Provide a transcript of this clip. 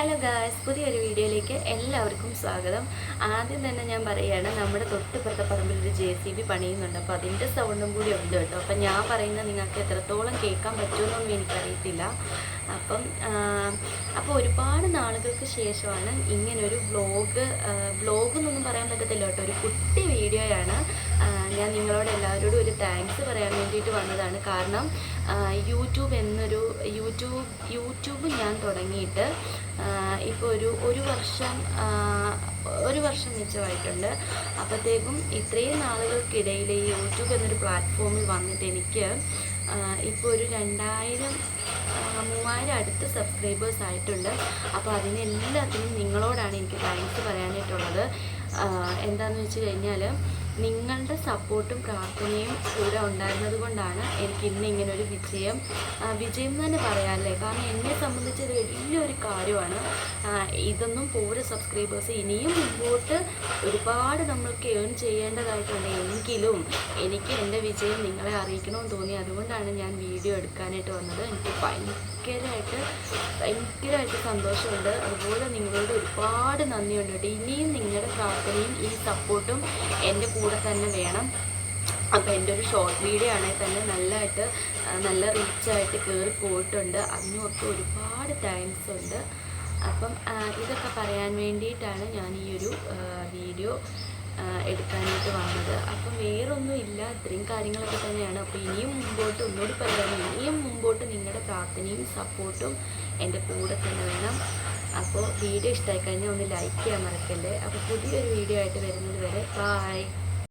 Hello guys പുതിയൊരു വീഡിയോയിലേക്ക് എല്ലാവർക്കും സ്വാഗതം. ആദ്യം തന്നെ ഞാൻ പറയുകയാണ് നമ്മുടെ തൊട്ടിപ്പുറത്തെ പറമ്പിൽ ഒരു ജെ സി ബി പണിയുന്നുണ്ട്. അപ്പോൾ അതിന്റെ സൗണ്ടും കൂടി ഉണ്ട് കേട്ടോ. അപ്പം ഞാൻ പറയുന്നത് നിങ്ങൾക്ക് എത്രത്തോളം കേൾക്കാൻ പറ്റുമെന്നൊന്നും എനിക്കറിയത്തില്ല. അപ്പം അപ്പോൾ ഒരുപാട് നാളുകൾക്ക് ശേഷമാണ് ഇങ്ങനൊരു വ്ലോഗ് വ്ലോഗ് എന്നൊന്നും പറയാൻ പറ്റത്തില്ല കേട്ടോ. ഒരു കുട്ടി വീഡിയോയാണ് ഞാൻ നിങ്ങളോട് എല്ലാവരോടും ഒരു താങ്ക്സ് പറയാൻ വേണ്ടിയിട്ട് വന്നതാണ്. കാരണം യൂട്യൂബ് എന്നൊരു യൂട്യൂബ് യൂട്യൂബ് ഞാൻ തുടങ്ങിയിട്ട് ഇപ്പോൾ ഒരു ഒരു വർഷം ഒരു വർഷം മിച്ചമായിട്ടുണ്ട്. അപ്പോഴത്തേക്കും ഇത്രയും നാളുകൾക്കിടയിൽ ഈ യൂട്യൂബ് എന്നൊരു പ്ലാറ്റ്ഫോമിൽ വന്നിട്ട് എനിക്ക് ഇപ്പോൾ ഒരു രണ്ടായിരം മൂവായിരം അടുത്ത് സബ്സ്ക്രൈബേഴ്സ് ആയിട്ടുണ്ട്. അപ്പോൾ അതിനെല്ലാത്തിനും നിങ്ങളോടാണ് എനിക്ക് താങ്ക്സ് പറയാനായിട്ടുള്ളത്. എന്താണെന്ന് വെച്ച് കഴിഞ്ഞാൽ നിങ്ങളുടെ സപ്പോർട്ടും പ്രാർത്ഥനയും കൂടെ ഉണ്ടായിരുന്നത് കൊണ്ടാണ് എനിക്ക് ഇന്ന് ഇങ്ങനെ ഒരു വിജയം വിജയം തന്നെ പറയാമല്ലേ കാരണം എന്നെ സംബന്ധിച്ച് വലിയൊരു കാര്യമാണ്. ഇതൊന്നും പോരെ സബ്സ്ക്രൈബേഴ്സ് ഇനിയും മുമ്പോട്ട് ഒരുപാട് നമ്മൾക്ക് ഏൺ ചെയ്യേണ്ടതായിട്ടുണ്ട്. എങ്കിലും എനിക്ക് എന്റെ വിജയം നിങ്ങളെ അറിയിക്കണമെന്ന് തോന്നി. അതുകൊണ്ടാണ് ഞാൻ വീഡിയോ എടുക്കാനായിട്ട് വന്നത്. എനിക്ക് ഭയങ്കരമായിട്ട് ഭയങ്കരമായിട്ട് സന്തോഷമുണ്ട്. അതുപോലെ നിങ്ങളോട് ഒരുപാട് നന്ദിയുണ്ട്. കേട്ടോ ഇനിയും നിങ്ങളുടെ പ്രാർത്ഥനയും ഈ സപ്പോർട്ടും എന്റെ കൂടെ തന്നെ വേണം. അപ്പോൾ എന്റെ ഒരു ഷോർട്ട് വീഡിയോ ആണെങ്കിൽ തന്നെ നല്ലതായിട്ട് നല്ല റീച്ചായിട്ട് കയറി പോയിട്ടുണ്ട്. അതിനൊക്കെ ഒരുപാട് താങ്ക്സ് ഉണ്ട്. അപ്പം ഇതൊക്കെ പറയാൻ വേണ്ടിയിട്ടാണ് ഞാൻ ഈ ഒരു വീഡിയോ എടുക്കാനായിട്ട് വന്നത്. അപ്പം വേറൊന്നും ഇല്ല. ഇത്രയും കാര്യങ്ങളൊക്കെ തന്നെയാണ്. അപ്പോൾ ഇനിയും മുമ്പോട്ട് ഒന്നുകൂടി പറയാൻ ഇനിയും മുമ്പോട്ട് നിങ്ങളുടെ പ്രാർത്ഥനയും സപ്പോർട്ടും എന്റെ കൂടെ തന്നെ വേണം. അപ്പോൾ വീഡിയോ ഇഷ്ടമായി കഴിഞ്ഞാൽ ഒന്ന് ലൈക്ക് ചെയ്യാൻ മറക്കല്ലേ. അപ്പോൾ പുതിയൊരു വീഡിയോ ആയിട്ട് വരുന്നത് വരെ ബായ്